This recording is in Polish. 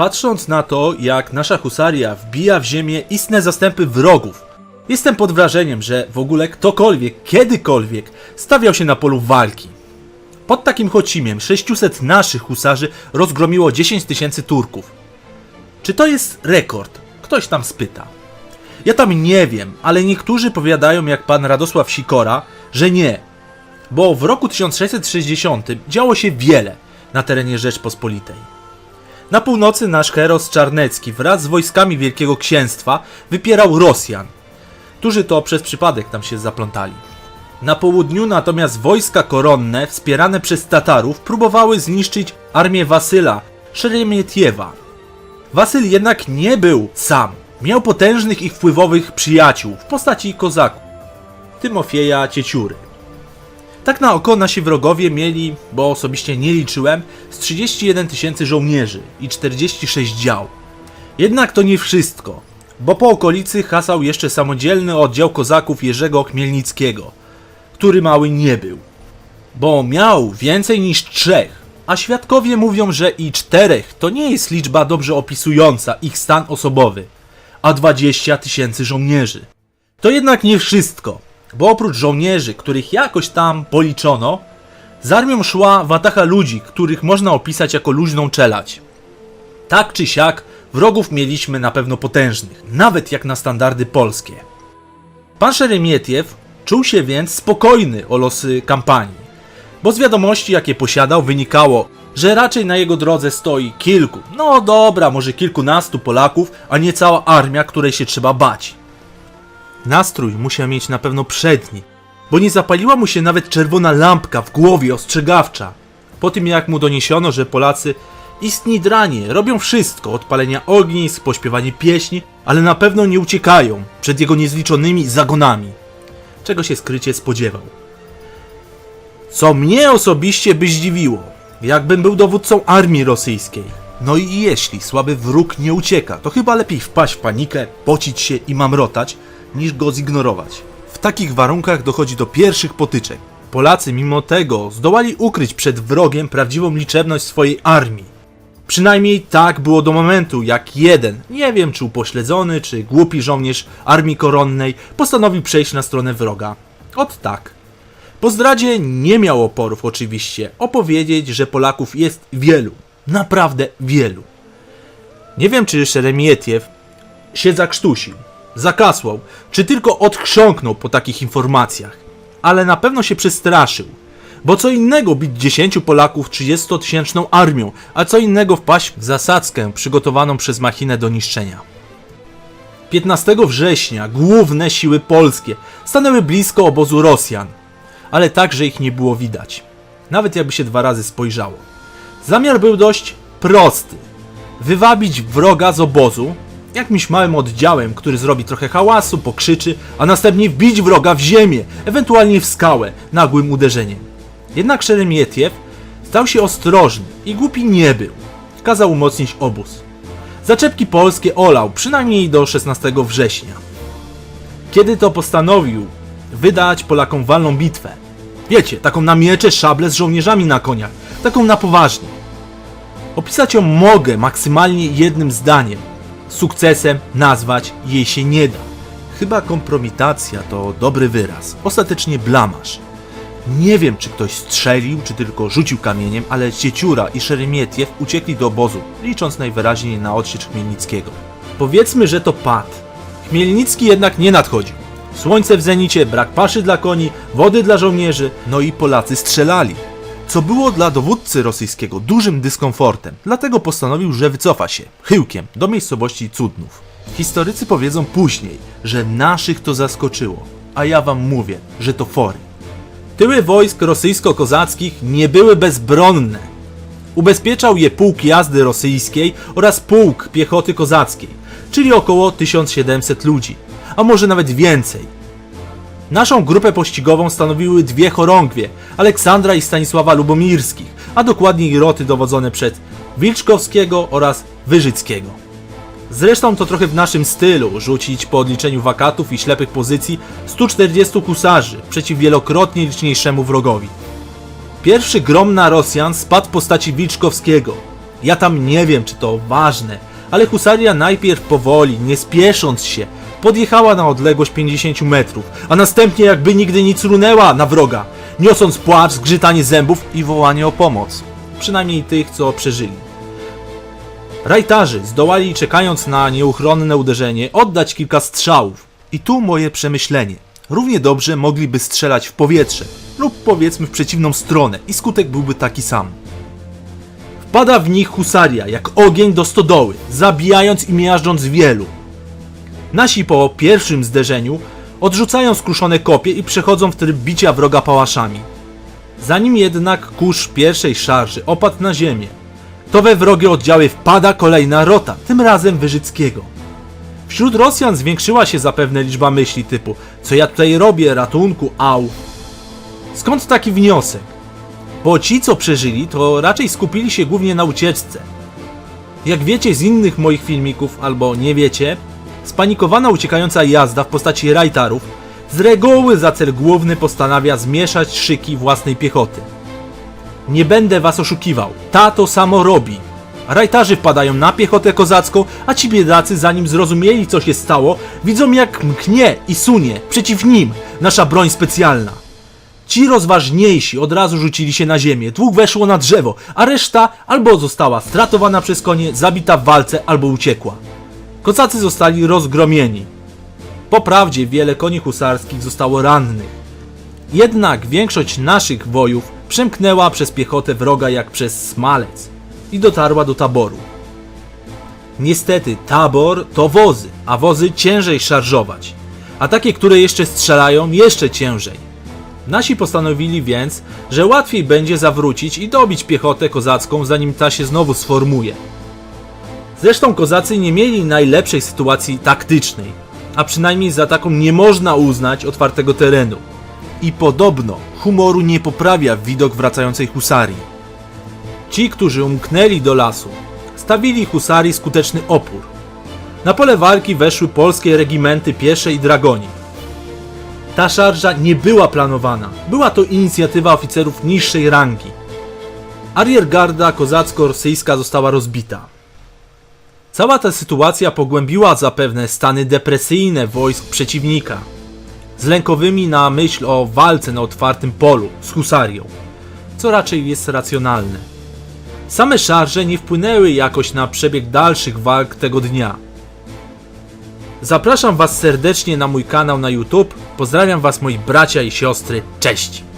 Patrząc na to, jak nasza husaria wbija w ziemię istne zastępy wrogów, jestem pod wrażeniem, że w ogóle ktokolwiek, kiedykolwiek stawiał się na polu walki. Pod takim chocimiem 600 naszych husarzy rozgromiło 10 tysięcy Turków. Czy to jest rekord? Ktoś tam spyta. Ja tam nie wiem, ale niektórzy powiadają jak pan Radosław Sikora, że nie. Bo w roku 1660 działo się wiele na terenie Rzeczpospolitej. Na północy nasz heros Czarnecki wraz z wojskami Wielkiego Księstwa wypierał Rosjan, którzy to przez przypadek tam się zaplątali. Na południu natomiast wojska koronne wspierane przez Tatarów próbowały zniszczyć armię Wasyla Szeremietiewa. Wasyl jednak nie był sam. Miał potężnych i wpływowych przyjaciół w postaci kozaków. Tymofieja Cieciury. Tak na oko nasi wrogowie mieli, bo osobiście nie liczyłem, z 31 tysięcy żołnierzy i 46 dział. Jednak to nie wszystko, bo po okolicy hasał jeszcze samodzielny oddział kozaków Jerzego Chmielnickiego, który mały nie był. Bo miał więcej niż trzech, a świadkowie mówią, że i czterech to nie jest liczba dobrze opisująca ich stan osobowy, a 20 tysięcy żołnierzy. To jednak nie wszystko, bo oprócz żołnierzy, których jakoś tam policzono, z armią szła watacha ludzi, których można opisać jako luźną czelać. Tak czy siak, wrogów mieliśmy na pewno potężnych, nawet jak na standardy polskie. Pan Szeremietiew czuł się więc spokojny o losy kampanii, bo z wiadomości jakie posiadał wynikało, że raczej na jego drodze stoi kilku, no dobra, może kilkunastu Polaków, a nie cała armia, której się trzeba bać. Nastrój musiał mieć na pewno przedni, bo nie zapaliła mu się nawet czerwona lampka w głowie ostrzegawcza. Po tym jak mu doniesiono, że Polacy istni dranie robią wszystko od palenia ognisk, pośpiewanie pieśni, ale na pewno nie uciekają przed jego niezliczonymi zagonami. Czego się skrycie spodziewał. Co mnie osobiście by zdziwiło, jakbym był dowódcą armii rosyjskiej. No i jeśli słaby wróg nie ucieka, to chyba lepiej wpaść w panikę, pocić się i mamrotać, niż go zignorować. W takich warunkach dochodzi do pierwszych potyczek. Polacy mimo tego zdołali ukryć przed wrogiem prawdziwą liczebność swojej armii. Przynajmniej tak było do momentu, jak jeden, nie wiem czy upośledzony, czy głupi żołnierz armii koronnej postanowił przejść na stronę wroga. Ot tak. Po zdradzie nie miał oporów oczywiście opowiedzieć, że Polaków jest wielu. Naprawdę wielu. Nie wiem, czy Szeremietiew się zakrztusił, zakasłał, czy tylko odchrząknął po takich informacjach. Ale na pewno się przestraszył. Bo co innego bić 10 Polaków 30-tysięczną armią, a co innego wpaść w zasadzkę przygotowaną przez machinę do niszczenia. 15 września główne siły polskie stanęły blisko obozu Rosjan, ale tak, że ich nie było widać. Nawet jakby się dwa razy spojrzało. Zamiar był dość prosty. Wywabić wroga z obozu, jakimś małym oddziałem, który zrobi trochę hałasu, pokrzyczy, a następnie wbić wroga w ziemię, ewentualnie w skałę, nagłym uderzeniem. Jednak Szeremietiew stał się ostrożny i głupi nie był. Kazał umocnić obóz. Zaczepki polskie olał przynajmniej do 16 września. Kiedy to postanowił wydać Polakom walną bitwę. Wiecie, taką na miecze, szable z żołnierzami na koniach, taką na poważnie. Opisać ją mogę maksymalnie jednym zdaniem. Sukcesem nazwać jej się nie da. Chyba kompromitacja to dobry wyraz. Ostatecznie blamasz. Nie wiem, czy ktoś strzelił, czy tylko rzucił kamieniem, ale Cieciura i Szeremietiew uciekli do obozu, licząc najwyraźniej na odsiecz Chmielnickiego. Powiedzmy, że to pad. Chmielnicki jednak nie nadchodził. Słońce w zenicie, brak paszy dla koni, wody dla żołnierzy, no i Polacy strzelali. Co było dla dowódcy rosyjskiego dużym dyskomfortem, dlatego postanowił, że wycofa się, chyłkiem, do miejscowości Cudnów. Historycy powiedzą później, że naszych to zaskoczyło, a ja wam mówię, że to fory. Tyły wojsk rosyjsko-kozackich nie były bezbronne. Ubezpieczał je pułk jazdy rosyjskiej oraz pułk piechoty kozackiej, czyli około 1700 ludzi, a może nawet więcej. Naszą grupę pościgową stanowiły dwie chorągwie, Aleksandra i Stanisława Lubomirskich, a dokładniej roty dowodzone przez Wilczkowskiego oraz Wyżyckiego. Zresztą to trochę w naszym stylu rzucić po odliczeniu wakatów i ślepych pozycji 140 husarzy przeciw wielokrotnie liczniejszemu wrogowi. Pierwszy grom na Rosjan spadł w postaci Wilczkowskiego. Ja tam nie wiem, czy to ważne, ale husaria najpierw powoli, nie spiesząc się, podjechała na odległość 50 metrów, a następnie jakby nigdy nic runęła na wroga, niosąc płacz, zgrzytanie zębów i wołanie o pomoc. Przynajmniej tych, co przeżyli. Rajtarzy zdołali, czekając na nieuchronne uderzenie, oddać kilka strzałów. I tu moje przemyślenie. Równie dobrze mogliby strzelać w powietrze lub powiedzmy w przeciwną stronę i skutek byłby taki sam. Wpada w nich husaria, jak ogień do stodoły, zabijając i miażdżąc wielu. Nasi po pierwszym zderzeniu odrzucają skruszone kopie i przechodzą w tryb bicia wroga pałaszami. Zanim jednak kurz pierwszej szarży opadł na ziemię, to we wrogie oddziały wpada kolejna rota, tym razem Wyżyckiego. Wśród Rosjan zwiększyła się zapewne liczba myśli typu co ja tutaj robię, ratunku, au. Skąd taki wniosek? Bo ci, co przeżyli, to raczej skupili się głównie na ucieczce. Jak wiecie z innych moich filmików, albo nie wiecie, spanikowana uciekająca jazda w postaci rajtarów z reguły za cel główny postanawia zmieszać szyki własnej piechoty. Nie będę was oszukiwał, ta to samo robi. Rajtarzy wpadają na piechotę kozacką, a ci biedacy zanim zrozumieli co się stało, widzą jak mknie i sunie przeciw nim nasza broń specjalna. Ci rozważniejsi od razu rzucili się na ziemię, dwóch weszło na drzewo, a reszta albo została stratowana przez konie, zabita w walce, albo uciekła. Kocacy zostali rozgromieni. Po prawdzie wiele koni husarskich zostało rannych. Jednak większość naszych wojów przemknęła przez piechotę wroga jak przez smalec i dotarła do taboru. Niestety tabor to wozy, a wozy ciężej szarżować, a takie, które jeszcze strzelają, jeszcze ciężej. Nasi postanowili więc, że łatwiej będzie zawrócić i dobić piechotę kozacką, zanim ta się znowu sformuje. Zresztą kozacy nie mieli najlepszej sytuacji taktycznej, a przynajmniej za taką nie można uznać otwartego terenu. I podobno humoru nie poprawia widok wracającej husarii. Ci, którzy umknęli do lasu, stawili husarii skuteczny opór. Na pole walki weszły polskie regimenty piesze i dragoni. Ta szarża nie była planowana, była to inicjatywa oficerów niższej rangi. Ariergarda kozacko-rosyjska została rozbita. Cała ta sytuacja pogłębiła zapewne stany depresyjne wojsk przeciwnika, z lękowymi na myśl o walce na otwartym polu z husarią, co raczej jest racjonalne. Same szarże nie wpłynęły jakoś na przebieg dalszych walk tego dnia. Zapraszam Was serdecznie na mój kanał na YouTube. Pozdrawiam Was moi bracia i siostry. Cześć!